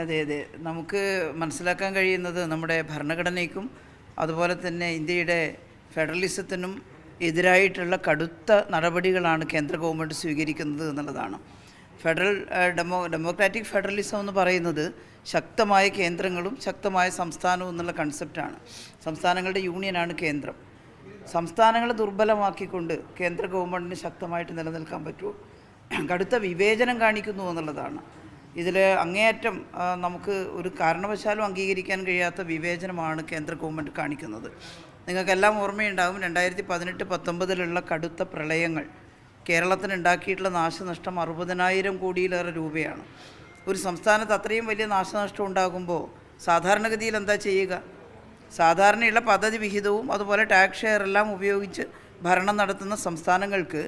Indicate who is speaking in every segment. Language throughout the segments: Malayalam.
Speaker 1: അതെ അതെ. നമുക്ക് മനസ്സിലാക്കാൻ കഴിയുന്നത് നമ്മുടെ ഭരണഘടനയ്ക്കും അതുപോലെ തന്നെ ഇന്ത്യയുടെ ഫെഡറലിസത്തിനും എതിരായിട്ടുള്ള കടുത്ത നടപടികളാണ് കേന്ദ്ര ഗവൺമെന്റ് സ്വീകരിക്കുന്നത് എന്നുള്ളതാണ്. ഫെഡറൽ ഡെമോ ഡെമോക്രാറ്റിക് ഫെഡറലിസം എന്ന് പറയുന്നത് ശക്തമായ കേന്ദ്രങ്ങളും ശക്തമായ സംസ്ഥാനവും എന്നുള്ള കൺസെപ്റ്റാണ്. സംസ്ഥാനങ്ങളുടെ യൂണിയനാണ് കേന്ദ്രം. സംസ്ഥാനങ്ങളെ ദുർബലമാക്കിക്കൊണ്ട് കേന്ദ്ര ഗവൺമെന്റിന് ശക്തമായിട്ട് നിലനിൽക്കാൻ പറ്റുമോ? കടുത്ത വിവേചനം കാണിക്കുന്നു എന്നുള്ളതാണ്. ഇതിൽ അങ്ങേയറ്റം നമുക്ക് ഒരു കാരണവശാലും അംഗീകരിക്കാൻ കഴിയാത്ത വിവേചനമാണ് കേന്ദ്ര ഗവൺമെന്റ് കാണിക്കുന്നത്. നിങ്ങൾക്കെല്ലാം ഓർമ്മയുണ്ടാകും രണ്ടായിരത്തി പതിനെട്ട് പത്തൊമ്പതിലുള്ള കടുത്ത പ്രളയങ്ങൾ. കേരളത്തിന് ഉണ്ടാക്കിയിട്ടുള്ള നാശനഷ്ടം അറുപതിനായിരം കോടിയിലേറെ രൂപയാണ്. ഒരു സംസ്ഥാനത്ത് അത്രയും വലിയ നാശനഷ്ടം ഉണ്ടാകുമ്പോൾ സാധാരണഗതിയിൽ എന്താ ചെയ്യുക? സാധാരണയുള്ള പദ്ധതി വിഹിതവും അതുപോലെ ടാക്സ് ഷെയർ എല്ലാം ഉപയോഗിച്ച് ഭരണം നടത്തുന്ന സംസ്ഥാനങ്ങൾക്ക്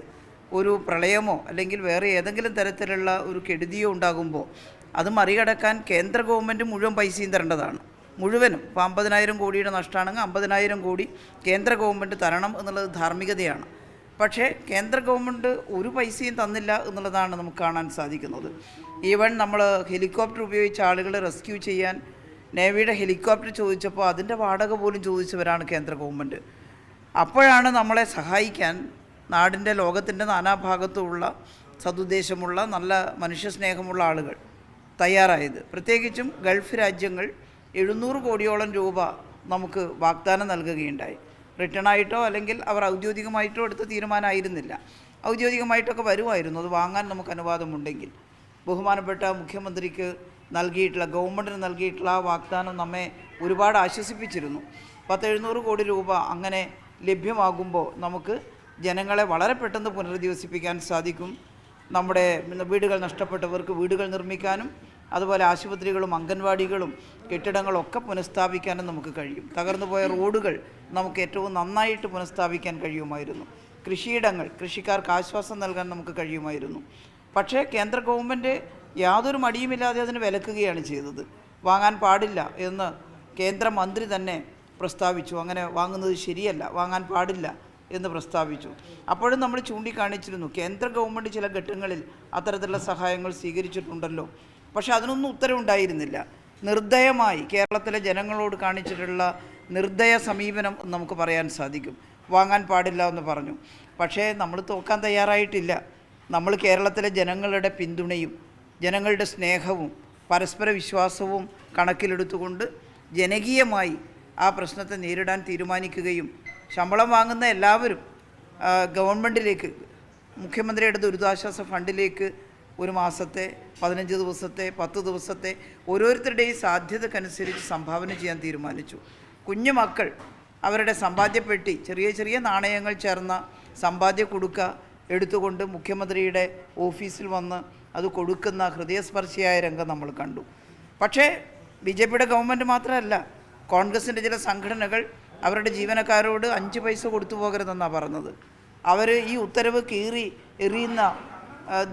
Speaker 1: ഒരു പ്രളയമോ അല്ലെങ്കിൽ വേറെ ഏതെങ്കിലും തരത്തിലുള്ള ഒരു കെടുതിയോ ഉണ്ടാകുമ്പോൾ അത് മറികടക്കാൻ കേന്ദ്ര ഗവൺമെന്റ് മുഴുവൻ പൈസയും തരേണ്ടതാണ്. മുഴുവനും. ഇപ്പോൾ അമ്പതിനായിരം കോടിയുടെ നഷ്ടമാണെങ്കിൽ അമ്പതിനായിരം കോടി കേന്ദ്ര ഗവൺമെന്റ് തരണം എന്നുള്ളത് ധാർമ്മികതയാണ്. പക്ഷേ കേന്ദ്ര ഗവൺമെന്റ് ഒരു പൈസയും തന്നില്ല എന്നുള്ളതാണ് നമുക്ക് കാണാൻ സാധിക്കുന്നത്. ഈവൻ നമ്മൾ ഹെലികോപ്റ്റർ ഉപയോഗിച്ച് ആളുകളെ റെസ്ക്യൂ ചെയ്യാൻ നേവിയുടെ ഹെലികോപ്റ്റർ ചോദിച്ചപ്പോൾ അതിന്റെ വാടക പോലും ചോദിച്ചവരാണ് കേന്ദ്ര ഗവൺമെന്റ്. അപ്പോഴാണ് നമ്മളെ സഹായിക്കാൻ നാടിന്റെ ലോകത്തിന്റെ നാനാഭാഗത്തുമുള്ള സതുദ്ദേശമുള്ള നല്ല മനുഷ്യസ്നേഹമുള്ള ആളുകൾ തയ്യാറായത്. പ്രത്യേകിച്ചും ഗൾഫ് രാജ്യങ്ങൾ എഴുന്നൂറ് കോടിയോളം രൂപ നമുക്ക് വാഗ്ദാനം നൽകുകയുണ്ടായി. റിട്ടേൺ ആയിട്ടോ അല്ലെങ്കിൽ അവർ ഔദ്യോഗികമായിട്ടോ എടുത്ത തീരുമാനമായിരുന്നില്ല. ഔദ്യോഗികമായിട്ടൊക്കെ വരുമായിരുന്നു. അത് വാങ്ങാൻ നമുക്ക് അനുവാദമുണ്ടെങ്കിൽ. ബഹുമാനപ്പെട്ട മുഖ്യമന്ത്രിക്ക് നൽകിയിട്ടുള്ള ഗവൺമെന്റിന് നൽകിയിട്ടുള്ള ആ വാഗ്ദാനം നമ്മെ ഒരുപാട് ആശ്വസിപ്പിച്ചിരുന്നു. പത്ത് എഴുന്നൂറ് കോടി രൂപ അങ്ങനെ ലഭ്യമാകുമ്പോൾ നമുക്ക് ജനങ്ങളെ വളരെ പെട്ടെന്ന് പുനരധിവസിപ്പിക്കാൻ സാധിക്കും. നമ്മുടെ വീടുകൾ നഷ്ടപ്പെട്ടവർക്ക് വീടുകൾ നിർമ്മിക്കാനും അതുപോലെ ആശുപത്രികളും അംഗൻവാടികളും കെട്ടിടങ്ങളൊക്കെ പുനഃസ്ഥാപിക്കാനും നമുക്ക് കഴിയും. തകർന്നുപോയ റോഡുകൾ നമുക്ക് ഏറ്റവും നന്നായിട്ട് പുനഃസ്ഥാപിക്കാൻ കഴിയുമായിരുന്നു. കൃഷിയിടങ്ങൾ കൃഷിക്കാർക്ക് ആശ്വാസം നൽകാൻ നമുക്ക് കഴിയുമായിരുന്നു. പക്ഷേ കേന്ദ്ര ഗവൺമെന്റ് യാതൊരു മടിയുമില്ലാതെ അതിന് വിലക്കുകയാണ് ചെയ്തത്. വാങ്ങാൻ പാടില്ല എന്ന് കേന്ദ്രമന്ത്രി തന്നെ പ്രസ്താവിച്ചു. അങ്ങനെ വാങ്ങുന്നത് ശരിയല്ല. വാങ്ങാൻ പാടില്ല. എന്ന് പ്രസ്താവിച്ചു. അപ്പോഴും നമ്മൾ ചൂണ്ടിക്കാണിച്ചിരുന്നു കേന്ദ്ര ഗവൺമെന്റ് ചില ഘട്ടങ്ങളിൽ അത്തരത്തിലുള്ള സഹായങ്ങൾ സ്വീകരിച്ചിട്ടുണ്ടല്ലോ. പക്ഷെ അതിനൊന്നും ഉത്തരവുണ്ടായിരുന്നില്ല നിർദ്ദയമായി കേരളത്തിലെ ജനങ്ങളോട് കാണിച്ചിട്ടുള്ള നിർദ്ദയ സമീപനം നമുക്ക് പറയാൻ സാധിക്കും. വാങ്ങാൻ പാടില്ല എന്ന് പറഞ്ഞു. പക്ഷേ നമ്മൾ തോക്കാൻ തയ്യാറായിട്ടില്ല. നമ്മൾ കേരളത്തിലെ ജനങ്ങളുടെ പിന്തുണയും ജനങ്ങളുടെ സ്നേഹവും പരസ്പര വിശ്വാസവും കണക്കിലെടുത്തുകൊണ്ട് ജനകീയമായി ആ പ്രശ്നത്തെ നേരിടാൻ തീരുമാനിക്കുകയും ശമ്പളം വാങ്ങുന്ന എല്ലാവരും ഗവൺമെന്റിലേക്ക് മുഖ്യമന്ത്രിയുടെ ദുരിതാശ്വാസ ഫണ്ടിലേക്ക് ഒരു മാസത്തെ പതിനഞ്ച് ദിവസത്തെ പത്ത് ദിവസത്തെ ഓരോരുത്തരുടെയും സാധ്യതക്കനുസരിച്ച് സംഭാവന ചെയ്യാൻ തീരുമാനിച്ചു. കുഞ്ഞു മക്കൾ അവരുടെ സമ്പാദ്യപ്പെട്ടി ചെറിയ ചെറിയ നാണയങ്ങൾ ചേർന്ന സമ്പാദ്യ കൊടുക്ക എടുത്തുകൊണ്ട് മുഖ്യമന്ത്രിയുടെ ഓഫീസിൽ വന്ന് അത് കൊടുക്കുന്ന ഹൃദയസ്പർശിയായ രംഗം നമ്മൾ കണ്ടു. പക്ഷേ ബി ജെ പിയുടെ ഗവൺമെന്റ് മാത്രമല്ല കോൺഗ്രസിന്റെ ചില സംഘടനകൾ അവരുടെ ജീവനക്കാരോട് അഞ്ച് പൈസ കൊടുത്തു പോകരുതെന്നാണ് പറഞ്ഞത്. അവർ ഈ ഉത്തരവ് കീറി എറിയുന്ന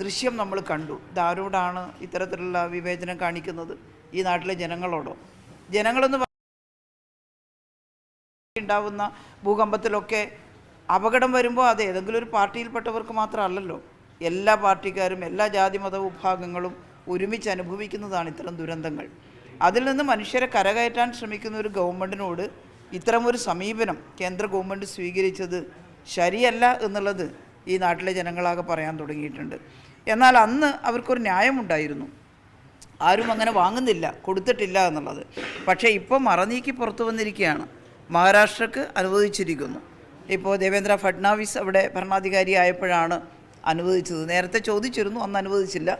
Speaker 1: ദൃശ്യം നമ്മൾ കണ്ടു. ഇതാരോടാണ് ഇത്തരത്തിലുള്ള വിവേചനം കാണിക്കുന്നത്? ഈ നാട്ടിലെ ജനങ്ങളോടോ? ജനങ്ങളെന്ന് ഉണ്ടാവുന്ന ഭൂകമ്പത്തിലൊക്കെ അപകടം വരുമ്പോൾ അത് ഏതെങ്കിലും ഒരു പാർട്ടിയിൽപ്പെട്ടവർക്ക് മാത്രമല്ലല്ലോ. എല്ലാ പാർട്ടിക്കാരും എല്ലാ ജാതി മത വിഭാഗങ്ങളും ഒരുമിച്ച് അനുഭവിക്കുന്നതാണ് ഇത്തരം ദുരന്തങ്ങൾ. അതിൽ നിന്ന് മനുഷ്യരെ കരകയറ്റാൻ ശ്രമിക്കുന്ന ഒരു ഗവൺമെന്റിനോട് ഇത്തരമൊരു സമീപനം കേന്ദ്ര ഗവൺമെന്റ് സ്വീകരിച്ചത് ശരിയല്ല എന്നുള്ളത് ഈ നാട്ടിലെ ജനങ്ങളാകെ പറയാൻ തുടങ്ങിയിട്ടുണ്ട്. എന്നാൽ അന്ന് അവർക്കൊരു ന്യായമുണ്ടായിരുന്നു. ആരും അങ്ങനെ വാങ്ങുന്നില്ല കൊടുത്തിട്ടില്ല എന്നുള്ളത്. പക്ഷേ ഇപ്പോൾ മറനീക്കി പുറത്തു വന്നിരിക്കുകയാണ്. മഹാരാഷ്ട്രക്ക് അനുവദിച്ചിരിക്കുന്നു. ഇപ്പോൾ ദേവേന്ദ്ര ഫഡ്നാവിസ് അവിടെ ഭരണാധികാരി ആയപ്പോഴാണ് അനുവദിച്ചത്. നേരത്തെ ചോദിച്ചിരുന്നു അന്ന് അനുവദിച്ചില്ല.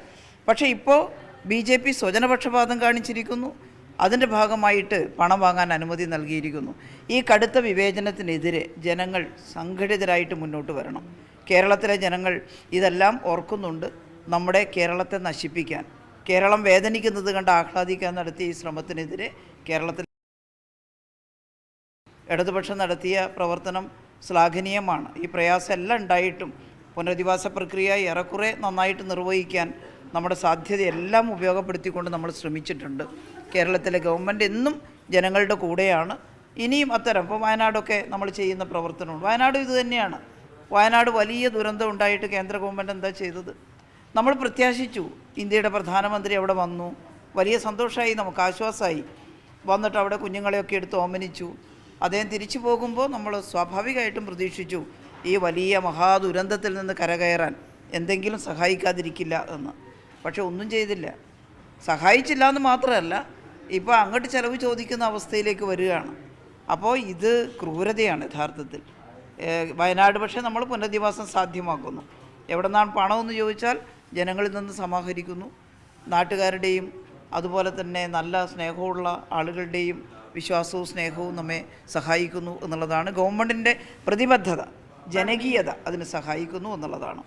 Speaker 1: പക്ഷേ ഇപ്പോൾ ബി ജെ പി സ്വജനപക്ഷപാതം കാണിച്ചിരിക്കുന്നു. അതിന്റെ ഭാഗമായിട്ട് പണം വാങ്ങാൻ അനുമതി നൽകിയിരിക്കുന്നു. ഈ കടുത്ത വിവേചനത്തിനെതിരെ ജനങ്ങൾ സംഘടിതരായിട്ട് മുന്നോട്ട് വരണം. കേരളത്തിലെ ജനങ്ങൾ ഇതെല്ലാം ഓർക്കുന്നുണ്ട് നമ്മുടെ കേരളത്തെ നശിപ്പിക്കാൻ. കേരളം വേദനിക്കുന്നത് കണ്ട് ആഹ്ലാദിക്കാൻ നടത്തിയ ഈ ശ്രമത്തിനെതിരെ കേരളത്തിൽ ഇടതുപക്ഷം നടത്തിയ പ്രവർത്തനം ശ്ലാഘനീയമാണ്. ഈ പ്രയാസം എല്ലാം ഉണ്ടായിട്ടും പുനരധിവാസ പ്രക്രിയ ഏറെക്കുറെ നന്നായിട്ട് നിർവഹിക്കാൻ നമ്മുടെ സാധ്യതയെല്ലാം ഉപയോഗപ്പെടുത്തിക്കൊണ്ട് നമ്മൾ ശ്രമിച്ചിട്ടുണ്ട്. കേരളത്തിലെ ഗവൺമെന്റ് എന്നും ജനങ്ങളുടെ കൂടെയാണ്. ഇനിയും അത്തരം ഇപ്പോൾ വയനാടൊക്കെ നമ്മൾ ചെയ്യുന്ന പ്രവർത്തനമുണ്ട് വയനാട് ഇതുതന്നെയാണ് വയനാട് വലിയ ദുരന്തം ഉണ്ടായിട്ട് കേന്ദ്ര ഗവൺമെന്റ് എന്താ ചെയ്തത്? നമ്മൾ പ്രത്യാശിച്ചു ഇന്ത്യയുടെ പ്രധാനമന്ത്രി അവിടെ വന്നു. വലിയ സന്തോഷമായി നമുക്ക് ആശ്വാസമായി വന്നിട്ട് അവിടെ കുഞ്ഞുങ്ങളെയൊക്കെ എടുത്ത് ഓമനിച്ചു. അദ്ദേഹം തിരിച്ചു പോകുമ്പോൾ നമ്മൾ സ്വാഭാവികമായിട്ടും പ്രതീക്ഷിച്ചു ഈ വലിയ മഹാദുരന്തത്തിൽ നിന്ന് കരകയറാൻ എന്തെങ്കിലും സഹായിക്കാതിരിക്കില്ല എന്ന്. പക്ഷെ ഒന്നും ചെയ്തില്ല. സഹായിച്ചില്ല എന്ന് മാത്രമല്ല ഇപ്പോൾ അങ്ങോട്ട് ചിലവ് ചോദിക്കുന്ന അവസ്ഥയിലേക്ക് വരികയാണ്. അപ്പോൾ ഇത് ക്രൂരതയാണ് യഥാർത്ഥത്തിൽ. വയനാട് പക്ഷേ നമ്മൾ പുനരധിവാസം സാധ്യമാക്കുന്നു. എവിടെ നിന്നാണ് പണമെന്ന് ചോദിച്ചാൽ ജനങ്ങളിൽ നിന്ന് സമാഹരിക്കുന്നു. നാട്ടുകാരുടെയും അതുപോലെ തന്നെ നല്ല സ്നേഹമുള്ള ആളുകളുടെയും വിശ്വാസവും സ്നേഹവും നമ്മെ സഹായിക്കുന്നു എന്നുള്ളതാണ് ഗവൺമെന്റിന്റെ പ്രതിബദ്ധത ജനകീയത അതിന് സഹായിക്കുന്നു എന്നുള്ളതാണ്.